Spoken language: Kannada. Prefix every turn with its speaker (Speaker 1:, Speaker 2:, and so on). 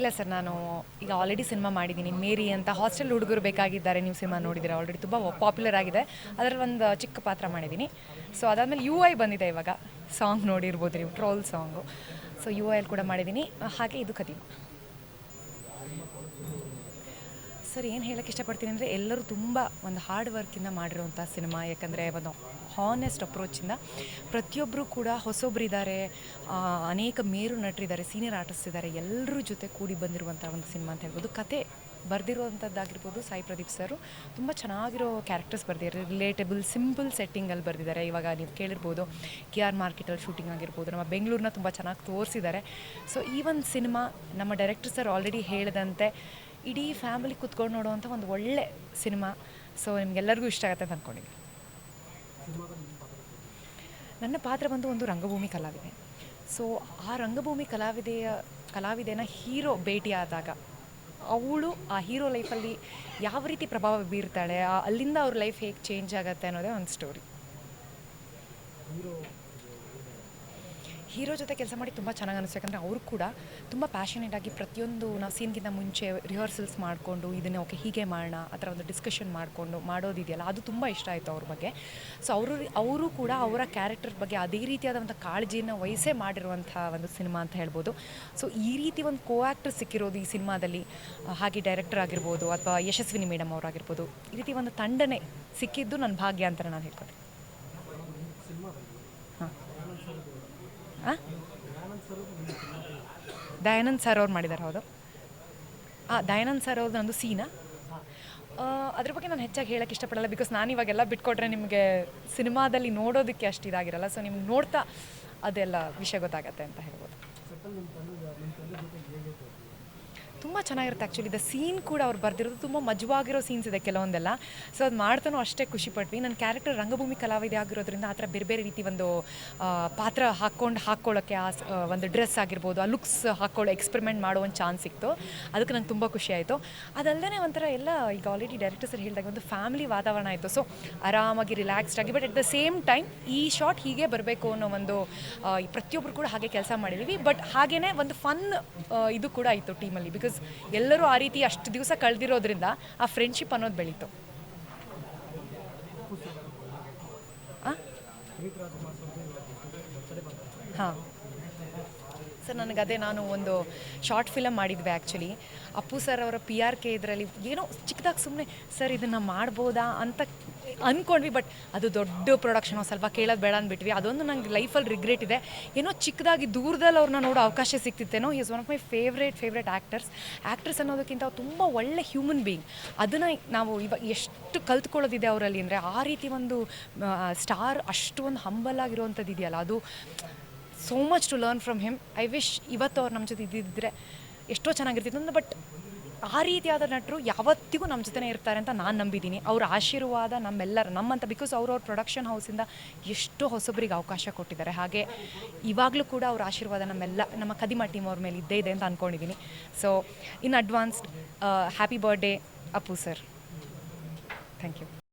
Speaker 1: ಇಲ್ಲ ಸರ್, ನಾನು ಈಗ ಆಲ್ರೆಡಿ ಸಿನಿಮಾ ಮಾಡಿದ್ದೀನಿ. ಮೇರಿ ಅಂತ ಹಾಸ್ಟೆಲ್ ಹುಡುಗರು ಬೇಕಾಗಿದ್ದಾರೆ. ನೀವು ಸಿನಿಮಾ ನೋಡಿದ್ದೀರಾ? ಆಲ್ರೆಡಿ ತುಂಬ ಪಾಪ್ಯುಲರ್ ಆಗಿದೆ. ಅದರ ಒಂದು ಚಿಕ್ಕ ಪಾತ್ರ ಮಾಡಿದ್ದೀನಿ. ಸೊ ಅದಾದಮೇಲೆ ಯು ಐ ಬಂದಿದೆ ಇವಾಗ. ಸಾಂಗ್ ನೋಡಿರ್ಬೋದು ನೀವು troll song so you I ಕೂಡ ಮಾಡಿದ್ದೀನಿ. ಹಾಗೆ ಇದು ಕದೀಮ ಸರ್, ಏನು ಹೇಳಕ್ಕೆ ಇಷ್ಟಪಡ್ತೀನಿ ಅಂದರೆ ಎಲ್ಲರೂ ತುಂಬ ಒಂದು ಹಾರ್ಡ್ ವರ್ಕಿಂದ ಮಾಡಿರುವಂಥ ಸಿನಿಮಾ. ಯಾಕಂದರೆ ಒಂದು ಹಾನೆಸ್ಟ್ ಅಪ್ರೋಚಿಂದ ಪ್ರತಿಯೊಬ್ಬರು ಕೂಡ ಹೊಸೊಬ್ಬರಿದ್ದಾರೆ ಅನೇಕ ಮೇರು ನಟರಿದ್ದಾರೆ ಸೀನಿಯರ್ ಆರ್ಟಿಸ್ಟ್ ಇದ್ದಾರೆ ಎಲ್ಲರ ಜೊತೆ ಕೂಡಿ ಬಂದಿರುವಂಥ ಒಂದು ಸಿನಿಮಾ ಅಂತ ಹೇಳ್ಬೋದು. ಕತೆ ಬರೆದಿರುವಂಥದ್ದಾಗಿರ್ಬೋದು ಸಾಯಿ ಪ್ರದೀಪ್ ಸರು. ತುಂಬ ಚೆನ್ನಾಗಿರೋ ಕ್ಯಾರೆಕ್ಟರ್ಸ್ ಬರ್ದಿದ್ದಾರೆ. ರಿಲೇಟೆಬಲ್ ಸಿಂಪಲ್ ಸೆಟ್ಟಿಂಗಲ್ಲಿ ಬರೆದಿದ್ದಾರೆ. ಇವಾಗ ನೀವು ಕೇಳಿರ್ಬೋದು ಕೆ ಆರ್ ಮಾರ್ಕೆಟಲ್ಲಿ ಶೂಟಿಂಗ್ ಆಗಿರ್ಬೋದು, ನಮ್ಮ ಬೆಂಗಳೂರನ್ನ ತುಂಬ ಚೆನ್ನಾಗಿ ತೋರಿಸಿದ್ದಾರೆ. ಸೊ ಈ ಒಂದು ಸಿನಿಮಾ ನಮ್ಮ ಡೈರೆಕ್ಟರ್ ಸರ್ ಆಲ್ರೆಡಿ ಹೇಳಿದಂತೆ ಇಡೀ ಫ್ಯಾಮಿಲಿ ಕುತ್ಕೊಂಡು ನೋಡುವಂಥ ಒಂದು ಒಳ್ಳೆ ಸಿನಿಮಾ. ಸೊ ನಿಮಗೆಲ್ಲರಿಗೂ ಇಷ್ಟ ಆಗುತ್ತೆ ಅಂತ ಅಂದ್ಕೊಂಡಿದ್ದೀನಿ ನನ್ನ ಪಾತ್ರ ಬಂದು ಒಂದು ರಂಗಭೂಮಿ ಕಲಾವಿದೆ. ಸೊ ಆ ರಂಗಭೂಮಿ ಕಲಾವಿದೆಯ, ಕಲಾವಿದೆನ ಹೀರೋ ಭೇಟಿಯಾದಾಗ ಅವಳು ಆ ಹೀರೋ ಲೈಫಲ್ಲಿ ಯಾವ ರೀತಿ ಪ್ರಭಾವ ಬೀರ್ತಾಳೆ ಅಲ್ಲಿಂದ ಅವ್ರ ಲೈಫ್ ಹೇಗೆ ಚೇಂಜ್ ಆಗುತ್ತೆ ಅನ್ನೋದೇ ಒಂದು ಸ್ಟೋರಿ ಹೀರೋ ಜೊತೆ ಕೆಲಸ ಮಾಡಿ ತುಂಬ ಚೆನ್ನಾಗಿ ಅನಿಸ್ತು. ಯಾಕಂದರೆ ಅವರು ಕೂಡ ತುಂಬ ಪ್ಯಾಷನೇಟ್ ಆಗಿ ಪ್ರತಿಯೊಂದು ನಾವು ಸೀನ್ಗಿಂತ ಮುಂಚೆ ರಿಹರ್ಸಲ್ಸ್ ಮಾಡಿಕೊಂಡು ಇದನ್ನು ಓಕೆ ಹೀಗೆ ಮಾಡೋಣ, ಆ ಥರ ಒಂದು ಡಿಸ್ಕಷನ್ ಮಾಡಿಕೊಂಡು ಮಾಡೋದಿದೆಯಲ್ಲ ಅದು ತುಂಬ ಇಷ್ಟ ಆಯಿತು ಅವ್ರ ಬಗ್ಗೆ. ಸೊ ಅವರು ಅವರು ಕೂಡ ಅವರ ಕ್ಯಾರೆಕ್ಟರ್ ಬಗ್ಗೆ ಅದೇ ರೀತಿಯಾದಂಥ ಕಾಳಜಿಯನ್ನು ವಹಿಸೇ ಮಾಡಿರುವಂಥ ಒಂದು ಸಿನಿಮಾ ಅಂತ ಹೇಳ್ಬೋದು. ಸೊ ಈ ರೀತಿ ಒಂದು ಕೋ ಆ್ಯಕ್ಟರ್ ಸಿಕ್ಕಿರೋದು ಈ ಸಿನಿಮಾದಲ್ಲಿ ಹಾಗೆ ಡೈರೆಕ್ಟರ್ ಆಗಿರ್ಬೋದು ಅಥವಾ ಯಶಸ್ವಿನಿ ಮೇಡಮ್ ಅವರಾಗಿರ್ಬೋದು, ಈ ರೀತಿ ಒಂದು ತಂಡನೇ ಸಿಕ್ಕಿದ್ದು ನನ್ನ ಭಾಗ್ಯ ಅಂತ ನಾನು ಹೇಳ್ಕೊತೀನಿ ಆ? ದಯಾನಂದ್ ಸರ್ ಅವ್ರು ಮಾಡಿದ್ದಾರೆ ಹೌದು. ಹಾಂ ದಯಾನಂದ್ ಸರ್ ಅವ್ರದ್ದು ಒಂದು ಸೀನಾ. ಅದ್ರ ಬಗ್ಗೆ ನಾನು ಹೆಚ್ಚಾಗಿ ಹೇಳಕ್ಕೆ ಇಷ್ಟಪಡಲ್ಲ ಬಿಕಾಸ್ ನಾನು ಇವಾಗೆಲ್ಲ ಬಿಟ್ಕೊಟ್ರೆ ನಿಮಗೆ ಸಿನಿಮಾದಲ್ಲಿ ನೋಡೋದಕ್ಕೆ ಅಷ್ಟು ಇದಾಗಿರಲ್ಲ ಸೊ ನಿಮ್ಗೆ ನೋಡ್ತಾ ಅದೆಲ್ಲ ವಿಷಯ ಗೊತ್ತಾಗತ್ತೆ ಅಂತ ಹೇಳ್ಬೋದು. ತುಂಬ ಚೆನ್ನಾಗಿರುತ್ತೆ ಆ್ಯಕ್ಚುಲಿ ದ ಸೀನ್ ಕೂಡ ಅವ್ರು ಬರೆದಿರೋದು ತುಂಬ ಮಜವಾಗಿರೋ ಸೀನ್ಸ್ ಇದೆ ಕೆಲವೊಂದೆಲ್ಲ. ಸೊ ಅದು ಮಾಡ್ತಾನೂ ಅಷ್ಟೇ ಖುಷಿ ಪಟ್ವಿ. ನನ್ನ ಕ್ಯಾರೆಕ್ಟರ್ ರಂಗಭೂಮಿ ಕಲಾವಿದೆ ಆಗಿರೋದ್ರಿಂದ ಆ ಥರ ಬೇರೆ ಬೇರೆ ರೀತಿ ಒಂದು ಪಾತ್ರ ಹಾಕ್ಕೊಂಡು ಹಾಕ್ಕೊಳ್ಳೋಕ್ಕೆ ಆ ಒಂದು ಡ್ರೆಸ್ ಆಗಿರ್ಬೋದು, ಆ ಲುಕ್ಸ್ ಹಾಕ್ಕೊಳ್ಳೋ ಎಕ್ಸ್ಪೆರಿಮೆಂಟ್ ಮಾಡೋ ಒಂದು ಚಾನ್ಸ್ ಸಿಕ್ತು. ಅದಕ್ಕೆ ನಂಗೆ ತುಂಬ ಖುಷಿ ಆಯಿತು. ಅದಲ್ಲದೆ ಒಂಥರ ಎಲ್ಲ ಈಗ ಆಲ್ರೆಡಿ ಡೈರೆಕ್ಟರ್ ಸರ್ ಹೇಳಿದಾಗ ಒಂದು ಫ್ಯಾಮಿಲಿ ವಾತಾವರಣ ಆಯಿತು ಸೊ ಆರಾಮಾಗಿ ರಿಲ್ಯಾಕ್ಸ್ಡ್ ಆಗಿ but at the same time ಈ ಶಾಟ್ ಹೀಗೆ ಬರಬೇಕು ಅನ್ನೋ ಒಂದು ಪ್ರತಿಯೊಬ್ಬರು ಕೂಡ ಹಾಗೆ ಕೆಲಸ ಮಾಡಿದ್ದೀವಿ ಬಟ್ ಹಾಗೇ ಒಂದು ಫನ್ ಇದು ಕೂಡ ಇತ್ತು ಟೀಮಲ್ಲಿ ಬಿಕಾಸ್ ಎಲ್ಲರೂ ಆ ರೀತಿ ಅಷ್ಟು ದಿವಸ ಕಳೆದಿರೋದ್ರಿಂದ ಆ ಫ್ರೆಂಡ್ಶಿಪ್ ಅನ್ನೋದು ಬೆಳೀತು. ಹಾಂ. ಸರ್, ನನಗೆ ಅದೇ ನಾನು ಒಂದು ಶಾರ್ಟ್ ಫಿಲಮ್ ಮಾಡಿದ್ವಿ ಆ್ಯಕ್ಚುಲಿ ಅಪ್ಪು ಸರ್ ಅವರ ಪಿ ಆರ್ ಕೆ ಇದರಲ್ಲಿ ಏನೋ ಚಿಕ್ಕದಾಗಿ ಸುಮ್ಮನೆ ಸರ್ ಇದನ್ನು ಮಾಡ್ಬೋದಾ? ಅಂತ ಅಂದ್ಕೊಂಡ್ವಿ ಬಟ್ ಅದು ದೊಡ್ಡ ಪ್ರೊಡಕ್ಷನ್ ಸ್ವಲ್ಪ ಕೇಳೋದು ಬೇಡ ಅಂದ್ಬಿಟ್ವಿ. ಅದೊಂದು ನಂಗೆ ಲೈಫಲ್ಲಿ ರಿಗ್ರೆಟ್ ಇದೆ. ಏನೋ ಚಿಕ್ಕದಾಗಿ ದೂರದಲ್ಲಿ ಅವ್ರನ್ನ ನೋಡೋ ಅವಕಾಶ ಸಿಕ್ತಿತ್ತೇನೋ? Is one of my favourite favourite actors actors ಅನ್ನೋದಕ್ಕಿಂತ ತುಂಬ ಒಳ್ಳೆ ಹ್ಯೂಮನ್ ಬೀಯಿಂಗ್ ಅದನ್ನು ನಾವು ಇವಾಗ ಎಷ್ಟು ಕಲ್ತ್ಕೊಳ್ಳೋದಿದೆ ಅವರಲ್ಲಿ ಅಂದರೆ, ಆ ರೀತಿ ಒಂದು ಸ್ಟಾರ್ ಅಷ್ಟು ಒಂದು ಹಂಬಲ್ ಆಗಿರುವಂಥದ್ದು ಇದೆಯಲ್ಲ ಅದು so much to learn from him I wish ಇವತ್ತು ಅವ್ರು ನಮ್ಮ ಜೊತೆ ಇದ್ದಿದ್ದರೆ ಎಷ್ಟೋ ಚೆನ್ನಾಗಿರ್ತಿತ್ತು ಬಟ್ ಆ ರೀತಿಯಾದ ನಟರು ಯಾವತ್ತಿಗೂ ನಮ್ಮ ಜೊತೆನೇ ಇರ್ತಾರೆ ಅಂತ ನಾನು ನಂಬಿದ್ದೀನಿ. ಅವ್ರ ಆಶೀರ್ವಾದ ನಮ್ಮೆಲ್ಲರ, ನಮ್ಮಂತ ಬಿಕಾಸ್ ಅವ್ರವ್ರ ಪ್ರೊಡಕ್ಷನ್ ಹೌಸಿಂದ ಎಷ್ಟೋ ಹೊಸೊಬ್ಬರಿಗೆ ಅವಕಾಶ ಕೊಟ್ಟಿದ್ದಾರೆ. ಹಾಗೆ ಇವಾಗಲೂ ಕೂಡ ಅವ್ರ ಆಶೀರ್ವಾದ ನಮ್ಮೆಲ್ಲ, ನಮ್ಮ ಕದಿಮಾ ಟೀಮ್ ಅವ್ರ ಮೇಲೆ ಇದ್ದೇ ಇದೆ ಅಂತ ಅಂದ್ಕೊಂಡಿದ್ದೀನಿ so in advanced happy birthday Appu sir thank you